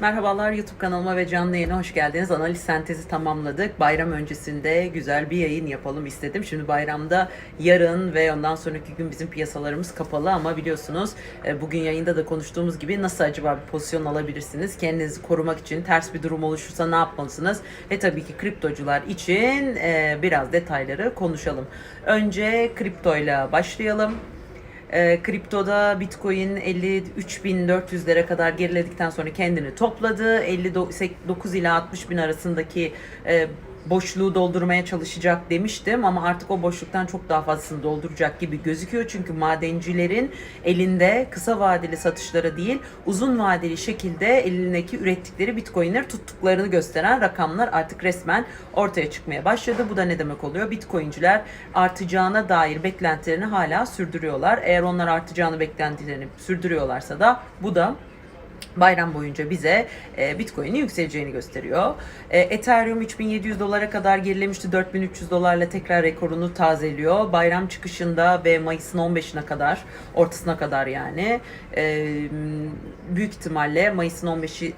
Merhabalar YouTube kanalıma ve canlı yayına hoş geldiniz. Analiz sentezi tamamladık. Bayram öncesinde güzel bir yayın yapalım istedim. Şimdi bayramda yarın ve ondan sonraki gün bizim piyasalarımız kapalı ama biliyorsunuz e, bugün yayında da konuştuğumuz gibi nasıl acaba bir pozisyon alabilirsiniz? Kendinizi korumak için ters bir durum oluşursa ne yapmalısınız? Ve tabii ki kriptocular için e, biraz detayları konuşalım. Önce kriptoyla başlayalım. E, kriptoda Bitcoin 53.400'lere kadar geriledikten sonra kendini topladı. 59 ila 60 bin arasındaki e, boşluğu doldurmaya çalışacak demiştim ama artık o boşluktan çok daha fazlasını dolduracak gibi gözüküyor. Çünkü madencilerin elinde kısa vadeli satışlara değil uzun vadeli şekilde elindeki ürettikleri bitcoinleri tuttuklarını gösteren rakamlar artık resmen ortaya çıkmaya başladı. Bu da ne demek oluyor? Bitcoinciler artacağına dair beklentilerini hala sürdürüyorlar. Eğer onlar artacağını beklentilerini sürdürüyorlarsa da bu da bayram boyunca bize e, Bitcoin'in yükseleceğini gösteriyor. E, Ethereum 3700 dolara kadar gerilemişti. 4300 dolarla tekrar rekorunu tazeliyor. Bayram çıkışında ve Mayıs'ın 15'ine kadar, ortasına kadar yani e, büyük ihtimalle Mayıs'ın 15'i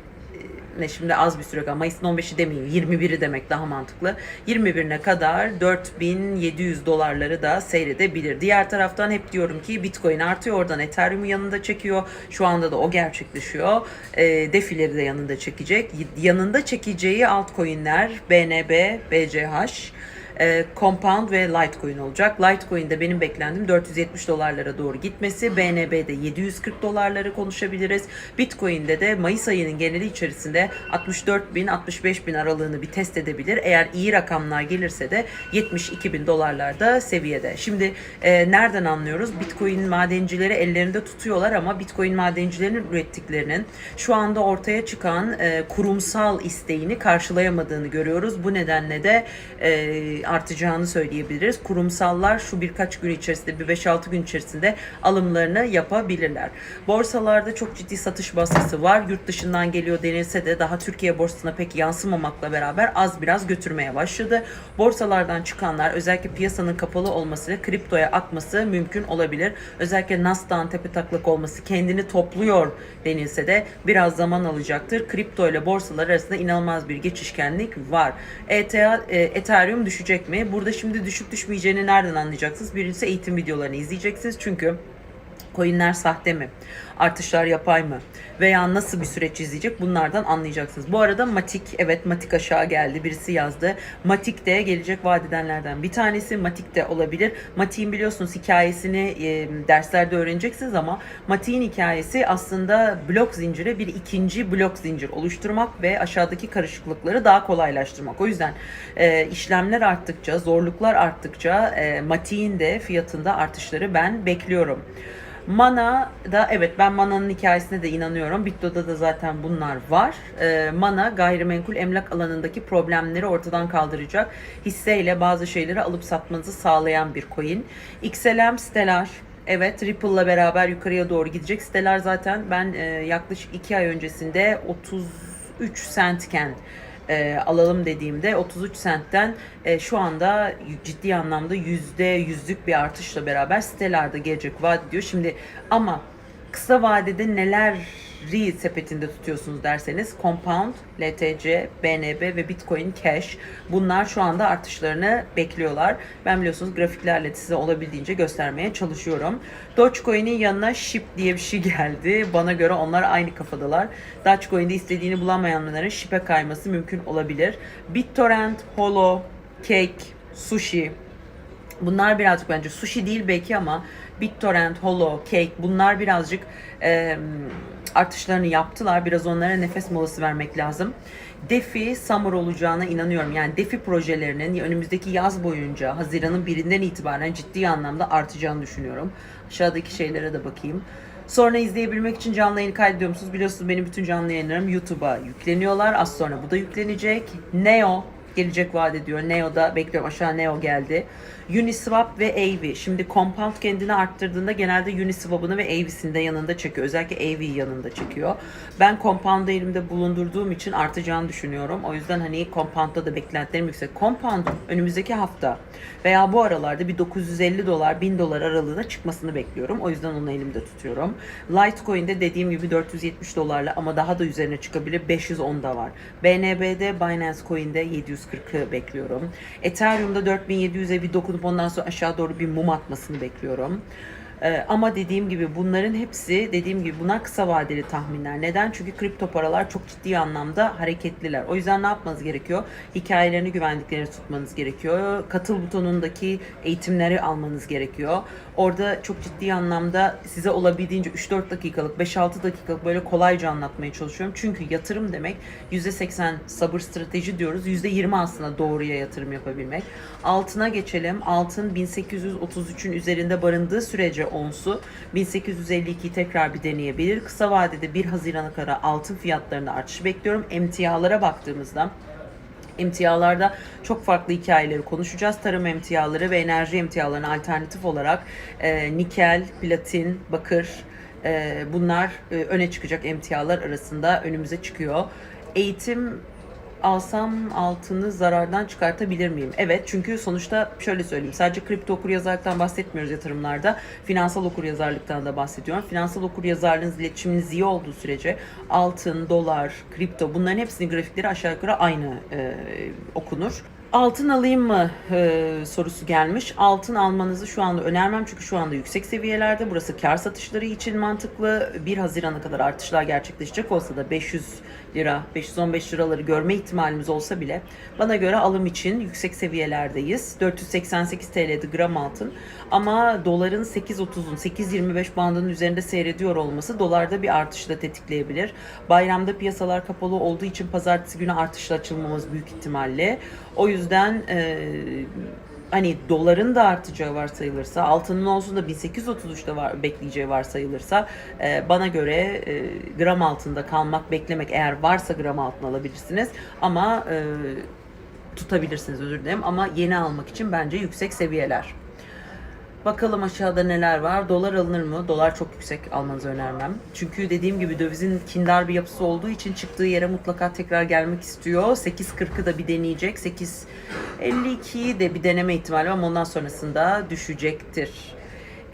ne şimdi az bir süre. Mayıs'ın 15'i demeyeyim 21'i demek daha mantıklı. 21'ine kadar 4700 dolarları da seyredebilir. Diğer taraftan hep diyorum ki Bitcoin artıyor oradan Ethereum'u yanında çekiyor. Şu anda da o gerçekleşiyor. E, defileri de yanında çekecek. Yanında çekeceği altcoin'ler BNB, BCH, e, Compound ve Litecoin olacak. Litecoin'de benim beklendim 470 dolarlara doğru gitmesi. BNB'de 740 dolarları konuşabiliriz. Bitcoin'de de Mayıs ayının geneli içerisinde 64 bin 65 bin aralığını bir test edebilir. Eğer iyi rakamlar gelirse de 72 bin dolarlarda seviyede. Şimdi e, nereden anlıyoruz? Bitcoin madencileri ellerinde tutuyorlar ama Bitcoin madencilerinin ürettiklerinin şu anda ortaya çıkan e, kurumsal isteğini karşılayamadığını görüyoruz. Bu nedenle de e, artacağını söyleyebiliriz. Kurumsallar şu birkaç gün içerisinde, bir 5-6 gün içerisinde alımlarını yapabilirler. Borsalarda çok ciddi satış baskısı var. Yurt dışından geliyor denilse de daha Türkiye borsasına pek yansımamakla beraber az biraz götürmeye başladı. Borsalardan çıkanlar özellikle piyasanın kapalı olmasıyla kriptoya akması mümkün olabilir. Özellikle Nasdaq'ın tepe taklak olması kendini topluyor denilse de biraz zaman alacaktır. Kripto ile borsalar arasında inanılmaz bir geçişkenlik var. ETA, e, Ethereum düşecek mi? Burada şimdi düşüp düşmeyeceğini nereden anlayacaksınız? Birincisi eğitim videolarını izleyeceksiniz. Çünkü coinler sahte mi? Artışlar yapay mı? Veya nasıl bir süreç izleyecek? Bunlardan anlayacaksınız. Bu arada Matik, evet Matik aşağı geldi. Birisi yazdı. Matik de gelecek vadedenlerden bir tanesi. Matik de olabilir. Matik'in biliyorsunuz hikayesini e, derslerde öğreneceksiniz ama Matik'in hikayesi aslında blok zinciri bir ikinci blok zincir oluşturmak ve aşağıdaki karışıklıkları daha kolaylaştırmak. O yüzden e, işlemler arttıkça, zorluklar arttıkça e, Matik'in de fiyatında artışları ben bekliyorum. Mana da evet ben Mana'nın hikayesine de inanıyorum. Bitto'da da zaten bunlar var. Ee, Mana gayrimenkul emlak alanındaki problemleri ortadan kaldıracak hisseyle bazı şeyleri alıp satmanızı sağlayan bir coin. XLM Stellar Evet Ripple'la beraber yukarıya doğru gidecek. Stellar zaten ben e, yaklaşık 2 ay öncesinde 33 centken e, alalım dediğimde 33 sentten e, şu anda ciddi anlamda yüzde yüzlük bir artışla beraber sitelerde gelecek vaat ediyor. Şimdi ama kısa vadede neleri sepetinde tutuyorsunuz derseniz Compound, LTC, BNB ve Bitcoin Cash bunlar şu anda artışlarını bekliyorlar. Ben biliyorsunuz grafiklerle size olabildiğince göstermeye çalışıyorum. Dogecoin'in yanına SHIB diye bir şey geldi. Bana göre onlar aynı kafadalar. Dogecoin'de istediğini bulamayanların SHIB'e kayması mümkün olabilir. BitTorrent, Holo, Cake, Sushi, Bunlar birazcık bence sushi değil belki ama BitTorrent, Holo, Cake bunlar birazcık e, artışlarını yaptılar. Biraz onlara nefes molası vermek lazım. DeFi Summer olacağına inanıyorum. Yani DeFi projelerinin önümüzdeki yaz boyunca Haziran'ın birinden itibaren ciddi anlamda artacağını düşünüyorum. Aşağıdaki şeylere de bakayım. Sonra izleyebilmek için canlı yayını kaydediyor musunuz? Biliyorsunuz benim bütün canlı yayınlarım YouTube'a yükleniyorlar. Az sonra bu da yüklenecek. Neo gelecek vaat ediyor. Neo'da bekliyorum aşağı Neo geldi. Uniswap ve Avi. Şimdi Compound kendini arttırdığında genelde Uniswap'ını ve Avi'sini de yanında çekiyor. Özellikle Avi'yi yanında çekiyor. Ben Compound'u elimde bulundurduğum için artacağını düşünüyorum. O yüzden hani Compound'da da beklentilerim yüksek. Compound'un önümüzdeki hafta veya bu aralarda bir 950 dolar 1000 dolar aralığına çıkmasını bekliyorum. O yüzden onu elimde tutuyorum. Litecoin'de dediğim gibi 470 dolarla ama daha da üzerine çıkabilir 510 da var. BNB'de Binance Coin'de 740'ı bekliyorum. Ethereum'da 4700'e bir dokunup ondan sonra aşağı doğru bir mum atmasını bekliyorum. Ee, ama dediğim gibi bunların hepsi dediğim gibi bunlar kısa vadeli tahminler. Neden? Çünkü kripto paralar çok ciddi anlamda hareketliler. O yüzden ne yapmanız gerekiyor? Hikayelerini güvendiklerini tutmanız gerekiyor. Katıl butonundaki eğitimleri almanız gerekiyor. Orada çok ciddi anlamda size olabildiğince 3-4 dakikalık, 5-6 dakikalık böyle kolayca anlatmaya çalışıyorum. Çünkü yatırım demek %80 sabır strateji diyoruz. %20 aslında doğruya yatırım yapabilmek. Altına geçelim. Altın 1833'ün üzerinde barındığı sürece onsu 1852'yi tekrar bir deneyebilir. Kısa vadede 1 Haziran'a kadar altın fiyatlarında artış bekliyorum. Emtialara baktığımızda emtialarda çok farklı hikayeleri konuşacağız. Tarım emtiaları ve enerji emtialarına alternatif olarak e, nikel, platin, bakır e, bunlar e, öne çıkacak emtialar arasında önümüze çıkıyor. Eğitim alsam altını zarardan çıkartabilir miyim? Evet çünkü sonuçta şöyle söyleyeyim sadece kripto okuryazarlıktan bahsetmiyoruz yatırımlarda. Finansal okuryazarlıktan da bahsediyorum. Finansal okuryazarlığınız, iletişiminiz iyi olduğu sürece altın, dolar, kripto bunların hepsinin grafikleri aşağı yukarı aynı e, okunur. Altın alayım mı e, sorusu gelmiş. Altın almanızı şu anda önermem çünkü şu anda yüksek seviyelerde. Burası kar satışları için mantıklı. 1 Haziran'a kadar artışlar gerçekleşecek olsa da 500 lira, 515 liraları görme ihtimalimiz olsa bile bana göre alım için yüksek seviyelerdeyiz. 488 TL'de gram altın. Ama doların 8.30'un 8.25 bandının üzerinde seyrediyor olması dolarda bir artışı da tetikleyebilir. Bayramda piyasalar kapalı olduğu için pazartesi günü artışla açılmamız büyük ihtimalle. O yüzden e, hani doların da artacağı varsayılırsa, altının olsun da 1833'te var, bekleyeceği varsayılırsa e, bana göre e, gram altında kalmak, beklemek eğer varsa gram altın alabilirsiniz. Ama e, tutabilirsiniz özür dilerim ama yeni almak için bence yüksek seviyeler. Bakalım aşağıda neler var. Dolar alınır mı? Dolar çok yüksek almanızı önermem. Çünkü dediğim gibi dövizin kindar bir yapısı olduğu için çıktığı yere mutlaka tekrar gelmek istiyor. 8.40'ı da bir deneyecek. 8.52'yi de bir deneme ihtimali ama ondan sonrasında düşecektir.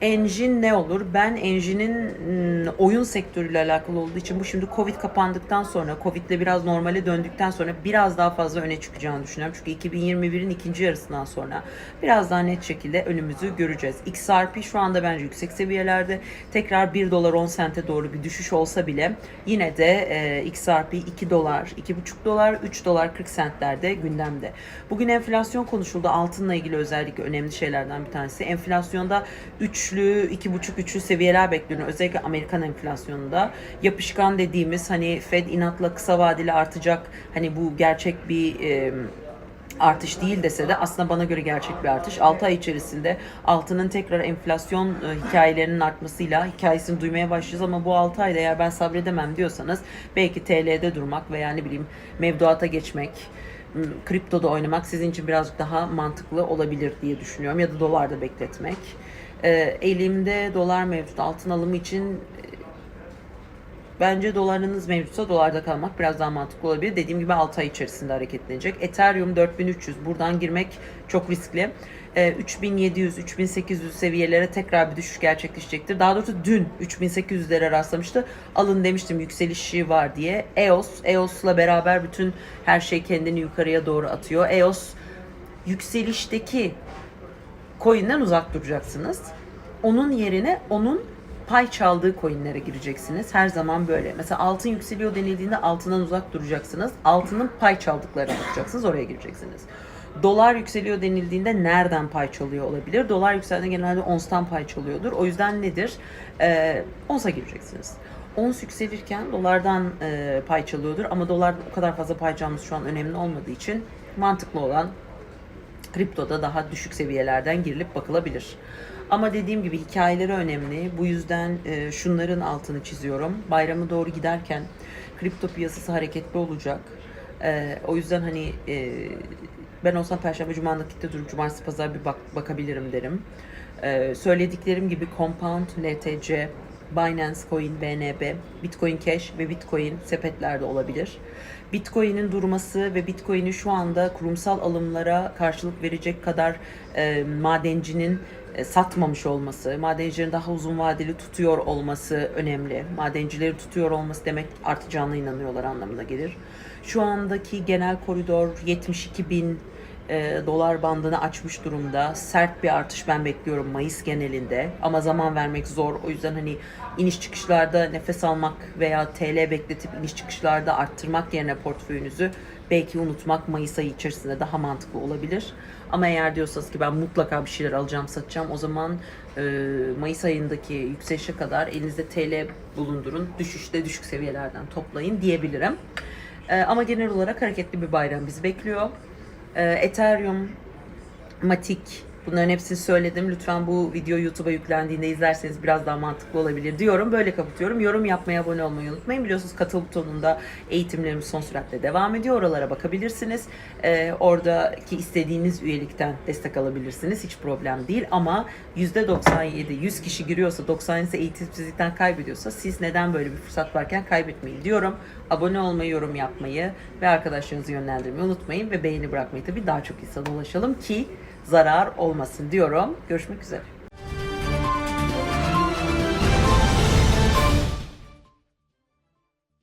Engine ne olur? Ben Engine'in mm, oyun sektörüyle alakalı olduğu için bu şimdi Covid kapandıktan sonra, Covid'le biraz normale döndükten sonra biraz daha fazla öne çıkacağını düşünüyorum. Çünkü 2021'in ikinci yarısından sonra biraz daha net şekilde önümüzü göreceğiz. XRP şu anda bence yüksek seviyelerde. Tekrar 1 dolar 10 sente doğru bir düşüş olsa bile yine de e, XRP 2 dolar, 2,5 dolar, 3 dolar 40 sentlerde gündemde. Bugün enflasyon konuşuldu. Altınla ilgili özellikle önemli şeylerden bir tanesi. Enflasyonda 3'lü, 2,5 üçlü seviyeler bekleniyor. Özellikle Amerikan enflasyonunda. Yapışkan dediğimiz hani Fed inatla kısa vadeli artacak. Hani bu gerçek bir e, artış değil dese de aslında bana göre gerçek bir artış. 6 ay içerisinde altının tekrar enflasyon e, hikayelerinin artmasıyla hikayesini duymaya başlayacağız ama bu 6 ayda eğer ben sabredemem diyorsanız belki TL'de durmak veya ne bileyim mevduata geçmek kriptoda oynamak sizin için birazcık daha mantıklı olabilir diye düşünüyorum ya da dolarda bekletmek. E, elimde dolar mevcut altın alımı için Bence dolarınız mevcutsa dolarda kalmak biraz daha mantıklı olabilir. Dediğim gibi 6 ay içerisinde hareketlenecek. Ethereum 4300. Buradan girmek çok riskli. Ee, 3700, 3800 seviyelere tekrar bir düşüş gerçekleşecektir. Daha doğrusu dün 3800'lere rastlamıştı. Alın demiştim yükselişi var diye. EOS, EOS'la beraber bütün her şey kendini yukarıya doğru atıyor. EOS yükselişteki coin'den uzak duracaksınız. Onun yerine onun pay çaldığı coinlere gireceksiniz. Her zaman böyle. Mesela altın yükseliyor denildiğinde altından uzak duracaksınız. Altının pay çaldıklarına bakacaksınız. Oraya gireceksiniz. Dolar yükseliyor denildiğinde nereden pay çalıyor olabilir? Dolar yükseldiğinde genelde onstan pay çalıyordur. O yüzden nedir? Ee, onsa gireceksiniz. Ons yükselirken dolardan e, pay çalıyordur ama dolardan o kadar fazla pay çalması şu an önemli olmadığı için mantıklı olan kriptoda daha düşük seviyelerden girilip bakılabilir. Ama dediğim gibi hikayeleri önemli. Bu yüzden e, şunların altını çiziyorum. Bayramı doğru giderken kripto piyasası hareketli olacak. Ee, o yüzden hani e, ben olsam Perşembe Cuma nakitte durup Cumartesi Pazar bir bak, bakabilirim derim. Ee, söylediklerim gibi Compound, LTC, Binance Coin, BNB, Bitcoin Cash ve Bitcoin sepetlerde olabilir. Bitcoin'in durması ve Bitcoin'i şu anda kurumsal alımlara karşılık verecek kadar e, madencinin e, satmamış olması, madencilerin daha uzun vadeli tutuyor olması önemli. Madencileri tutuyor olması demek artacağına inanıyorlar anlamına gelir. Şu andaki genel koridor 72 bin e, dolar bandını açmış durumda. Sert bir artış ben bekliyorum Mayıs genelinde. Ama zaman vermek zor. O yüzden hani iniş çıkışlarda nefes almak veya TL bekletip iniş çıkışlarda arttırmak yerine portföyünüzü belki unutmak Mayıs ayı içerisinde daha mantıklı olabilir. Ama eğer diyorsanız ki ben mutlaka bir şeyler alacağım, satacağım o zaman e, Mayıs ayındaki yükselişe kadar elinizde TL bulundurun. Düşüşte düşük seviyelerden toplayın diyebilirim. E, ama genel olarak hareketli bir bayram bizi bekliyor. Ee, Ethereum, Matic bunların hepsini söyledim. Lütfen bu video YouTube'a yüklendiğinde izlerseniz biraz daha mantıklı olabilir diyorum. Böyle kapatıyorum. Yorum yapmayı, abone olmayı unutmayın. Biliyorsunuz katıl butonunda eğitimlerimiz son süratle devam ediyor. Oralara bakabilirsiniz. Ee, oradaki istediğiniz üyelikten destek alabilirsiniz. Hiç problem değil ama %97, 100 kişi giriyorsa, 90 ise eğitimsizlikten kaybediyorsa siz neden böyle bir fırsat varken kaybetmeyin diyorum. Abone olmayı, yorum yapmayı ve arkadaşlarınızı yönlendirmeyi unutmayın ve beğeni bırakmayı tabii daha çok insana ulaşalım ki zarar olmasın diyorum. Görüşmek üzere.